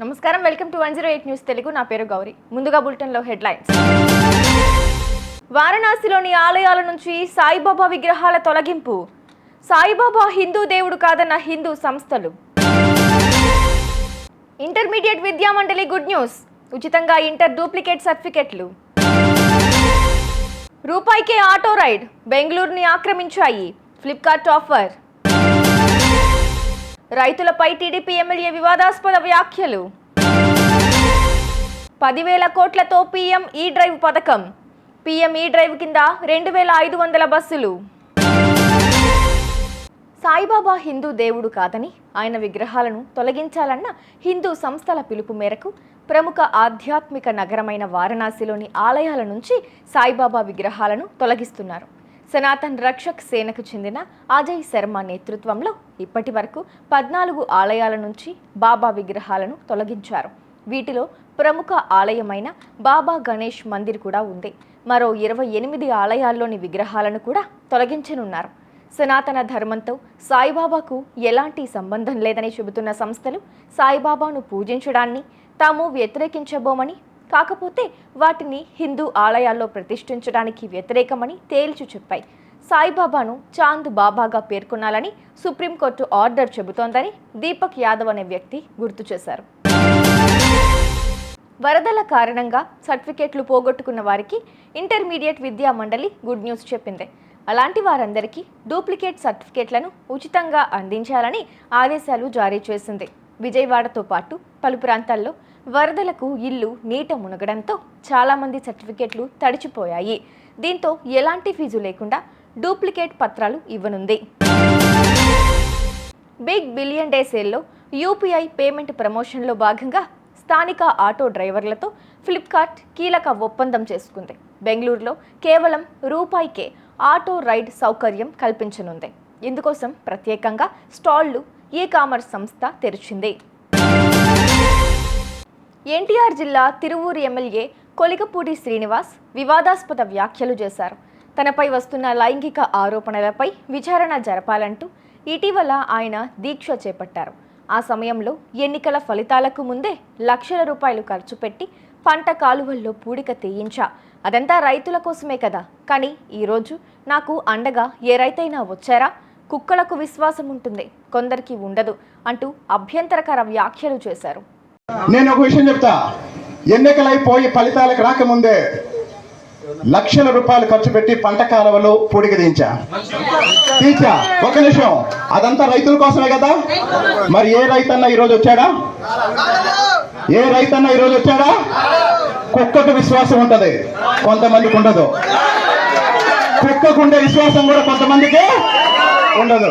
నమస్కారం. Welcome to one zero eight news Telugu. నా పేరు గౌరీ. ముందుగా బులెటిన్లో హెడ్లైన్స్. వారణాసిలోని ఆలయాల నుంచి సాయిబాబా విగ్రహాల తొలగింపు. సాయిబాబా హిందూ దేవుడు కాదన్న హిందూ సంస్థలు. ఇంటర్మీడియట్ విద్యా మండలి గుడ్ న్యూస్. ఉచితంగా ఇంటర్ డూప్లికేట్ సర్టిఫికెట్లు. రూపాయికే ఆటో రైడ్. బెంగళూరుని ఆక్రమించాయి. Flipkart offer. రైతులపై టీడీపీ ఎమ్మెల్యే వివాదాస్పద వ్యాఖ్యలు. పదివేల కోట్లతో పీఎం ఈ డ్రైవ్ పథకం. పీఎం ఈ డ్రైవ్ కింద రెండు వేల ఐదు వందల బస్సులు. సాయిబాబా హిందూ దేవుడు కాదని ఆయన విగ్రహాలను తొలగించాలన్న హిందూ సంస్థల పిలుపు మేరకు ప్రముఖ ఆధ్యాత్మిక నగరమైన వారణాసిలోని ఆలయాల నుంచి సాయిబాబా విగ్రహాలను తొలగిస్తున్నారు. సనాతన్ రక్షక్ సేనకు చెందిన అజయ్ శర్మ నేతృత్వంలో ఇప్పటి వరకు పద్నాలుగు ఆలయాల నుంచి బాబా విగ్రహాలను తొలగించారు. వీటిలో ప్రముఖ ఆలయమైన బాబా గణేష్ మందిర్ కూడా ఉంది. మరో ఇరవై ఎనిమిది ఆలయాల్లోని విగ్రహాలను కూడా తొలగించనున్నారు. సనాతన ధర్మంతో సాయిబాబాకు ఎలాంటి సంబంధం లేదని చెబుతున్న సంస్థలు సాయిబాబాను పూజించడాన్ని తాము వ్యతిరేకించబోమని కాకపోతే వాటిని హిందూ ఆలయాల్లో ప్రతిష్ఠించడానికి వ్యతిరేకమని తేల్చి చెప్పాయి. సాయిబాబాను చాంద్ బాబాగా పేర్కొనాలని సుప్రీంకోర్టు ఆర్డర్ చెబుతోందని దీపక్ యాదవ్ అనే వ్యక్తి గుర్తు చేశారు. వరదల కారణంగా సర్టిఫికేట్లు పోగొట్టుకున్న వారికి ఇంటర్మీడియట్ విద్యా మండలి గుడ్ న్యూస్ చెప్పింది. అలాంటి వారందరికీ డూప్లికేట్ సర్టిఫికేట్లను ఉచితంగా అందించాలని ఆదేశాలు జారీ చేసింది. విజయవాడతో పాటు పలు ప్రాంతాల్లో వరదలకు ఇల్లు నీట మునగడంతో చాలామంది సర్టిఫికేట్లు తడిచిపోయాయి. దీంతో ఎలాంటి ఫీజు లేకుండా డూప్లికేట్ పత్రాలు ఇవ్వనుంది. బిగ్ బిలియన్ డే సేల్లో యూపీఐ పేమెంట్ ప్రమోషన్లో భాగంగా స్థానిక ఆటో డ్రైవర్లతో ఫ్లిప్కార్ట్ కీలక ఒప్పందం చేసుకుంది. బెంగళూరులో కేవలం రూపాయికే ఆటో రైడ్ సౌకర్యం కల్పించనుంది. ఇందుకోసం ప్రత్యేకంగా స్టాళ్ళు ఈ కామర్స్ సంస్థ తెరిచింది. ఎన్టీఆర్ జిల్లా తిరువూరు ఎమ్మెల్యే కొలికపూడి శ్రీనివాస్ వివాదాస్పద వ్యాఖ్యలు చేశారు. తనపై వస్తున్న లైంగిక ఆరోపణలపై విచారణ జరపాలంటూ ఇటీవల ఆయన దీక్ష చేపట్టారు. ఆ సమయంలో ఎన్నికల ఫలితాలకు ముందే లక్షల రూపాయలు ఖర్చు పెట్టి పంట కాలువల్లో పూడిక తీయించా. అదంతా రైతుల కోసమే కదా. కానీ ఈరోజు నాకు అండగా ఏ రైతైనా వచ్చారా? కుక్కలకు విశ్వాసం ఉంటుంది కొందరికి ఉండదు అంటూ అభ్యంతరకర వ్యాఖ్యలు చేశారు. నేను ఒక విషయం చెప్తా. ఎన్నికలైపోయి ఫలితాలకు రాకముందే లక్షల రూపాయలు ఖర్చు పెట్టి పంట కాలువలు పూడికి దించా తీర్చా ఒక నిమిషం. అదంతా రైతుల కోసమే కదా? మరి ఏ రైతన్న ఈరోజు వచ్చాడా? ఏ రైతన్న ఈరోజు వచ్చాడా? కుక్కకు విశ్వాసం ఉంటది. కొంతమందికి ఉండదు. కుక్కకుండే విశ్వాసం కూడా కొంతమందికి ఉండదు.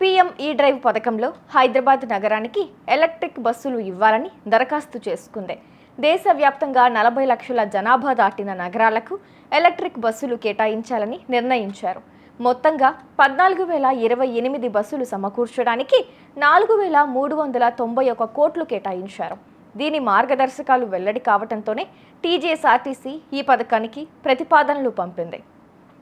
పీఎం ఈ డ్రైవ్ పథకంలో హైదరాబాద్ నగరానికి ఎలక్ట్రిక్ బస్సులు ఇవ్వాలని దరఖాస్తు చేసుకుంది. దేశవ్యాప్తంగా నలభై లక్షల జనాభా దాటిన నగరాలకు ఎలక్ట్రిక్ బస్సులు కేటాయించాలని నిర్ణయించారు. మొత్తంగా పద్నాలుగు వేల ఇరవై ఎనిమిది బస్సులు సమకూర్చడానికి నాలుగు వేల మూడు వందల తొంభై ఒక కోట్లు కేటాయించారు. దీని మార్గదర్శకాలు వెల్లడి కావడంతోనే టీజీఎస్ఆర్టీసీ ఈ పథకానికి ప్రతిపాదనలు పంపింది.